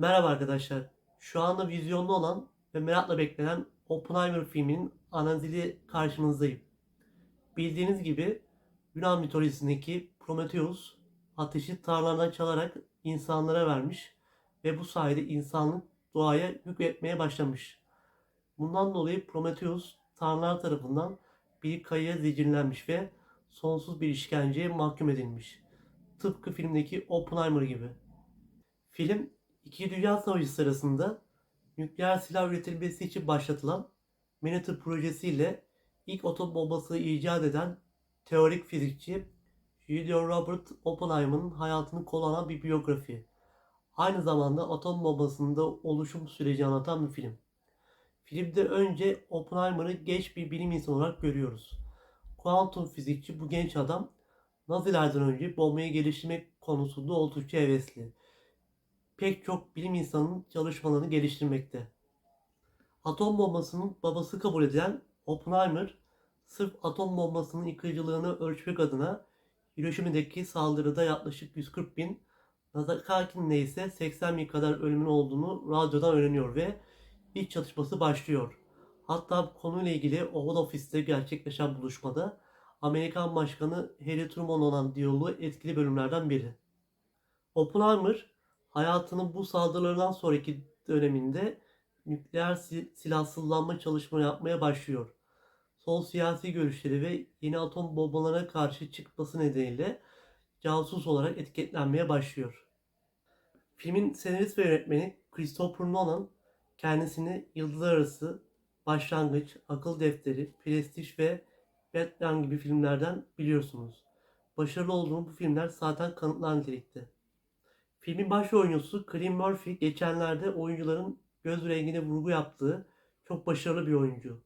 Merhaba arkadaşlar. Şu anda vizyonda olan ve merakla beklenen Oppenheimer filminin analiziyle karşınızdayım. Bildiğiniz gibi Yunan mitolojisindeki Prometheus ateşi tanrılardan çalarak insanlara vermiş ve bu sayede insanlık doğaya hükmetmeye başlamış. Bundan dolayı Prometheus tanrılar tarafından bir kayaya zincirlenmiş ve sonsuz bir işkenceye mahkum edilmiş. Tıpkı filmdeki Oppenheimer gibi. Film İki Dünya Savaşı sırasında nükleer silah üretilmesi için başlatılan Manhattan projesiyle ilk atom bombasını icat eden teorik fizikçi Julio Robert Oppenheimer'ın hayatını konu bir biyografi. Aynı zamanda atom bombasının da oluşum sürecini anlatan bir film. Filmde önce Oppenheimer'ı genç bir bilim insanı olarak görüyoruz. Kuantum fizikçi bu genç adam Nazilerden önce bombayı geliştirmek konusunda oldukça hevesli pek çok bilim insanının çalışmalarını geliştirmekte. Atom bombasının babası kabul edilen Oppenheimer, sırf atom bombasının yıkıcılığını ölçmek adına Hiroşima'daki saldırıda yaklaşık 140 bin, Nagasaki'nde ise 80 bin kadar ölümün olduğunu radyodan öğreniyor ve ilk çalışması başlıyor. Hatta bu konuyla ilgili Oval Office'te gerçekleşen buluşmada Amerikan Başkanı Harry Truman olan diyaloğu etkili bölümlerden biri. Oppenheimer hayatının bu saldırılardan sonraki döneminde nükleer sil- silahsızlanma çalışmaları yapmaya başlıyor. Sol siyasi görüşleri ve yeni atom bombalarına karşı çıkması nedeniyle casus olarak etiketlenmeye başlıyor. Filmin senarist ve yönetmeni Christopher Nolan kendisini Yıldızlar Arası, Başlangıç, Akıl Defteri, Prestij ve Batman gibi filmlerden biliyorsunuz. Başarılı olduğunu bu filmler zaten kanıtlar nitelikte. Filmin başrol oyuncusu Cillian Murphy geçenlerde oyuncuların göz rengine vurgu yaptığı çok başarılı bir oyuncu.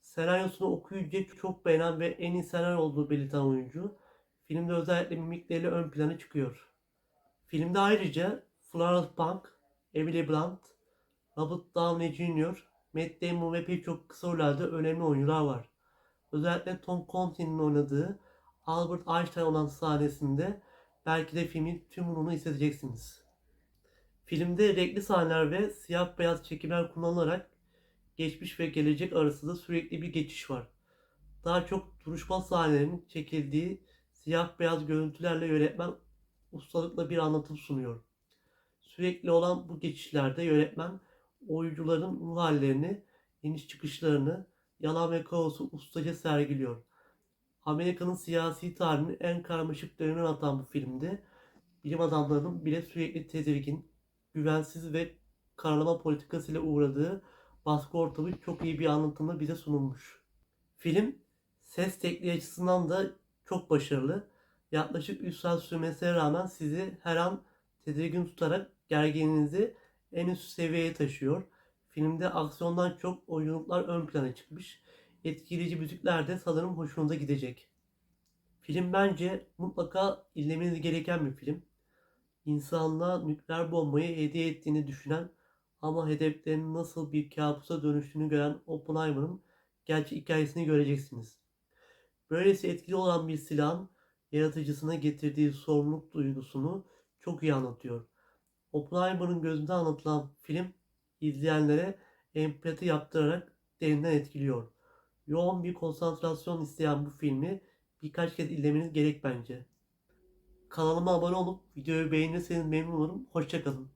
Senaryosunu okuyunca çok beğenen ve en iyi senaryo olduğu belirten oyuncu filmde özellikle mimikleriyle ön plana çıkıyor. Filmde ayrıca Florence Pugh, Emily Blunt, Robert Downey Jr., Matt Damon ve pek çok kısa rollerde önemli oyuncular var. Özellikle Tom Conti'nin oynadığı Albert Einstein olan sahnesinde belki de filmin tüm ruhunu hissedeceksiniz. Filmde renkli sahneler ve siyah beyaz çekimler kullanılarak geçmiş ve gelecek arasında sürekli bir geçiş var. Daha çok duruşma sahnelerinin çekildiği siyah beyaz görüntülerle yönetmen ustalıkla bir anlatım sunuyor. Sürekli olan bu geçişlerde yönetmen oyuncuların ruh hallerini, iniş çıkışlarını, yalan ve kaosu ustaca sergiliyor. Amerika'nın siyasi tarihinin en karmaşık dönemini anlatan bu filmde bilim adamlarının bile sürekli tedirgin, güvensiz ve karalama politikasıyla uğradığı baskı ortamı çok iyi bir anlatımla bize sunulmuş. Film ses tekniği açısından da çok başarılı. Yaklaşık 3 saat sürmesine rağmen sizi her an tedirgin tutarak gerginliğinizi en üst seviyeye taşıyor. Filmde aksiyondan çok oyunculuklar ön plana çıkmış. Etkileyici müzikler de sanırım hoşunuza gidecek. Film bence mutlaka izlemeniz gereken bir film. İnsanlığa nükleer bombayı hediye ettiğini düşünen ama hedeflerinin nasıl bir kabusa dönüştüğünü gören Oppenheimer'ın gerçek hikayesini göreceksiniz. Böylesi etkili olan bir silahın yaratıcısına getirdiği sorumluluk duygusunu çok iyi anlatıyor. Oppenheimer'ın gözünde anlatılan film izleyenlere empati yaptırarak derinden etkiliyor. Yoğun bir konsantrasyon isteyen bu filmi birkaç kez izlemeniz gerek bence. Kanalıma abone olup videoyu beğenirseniz memnun olurum. Hoşçakalın.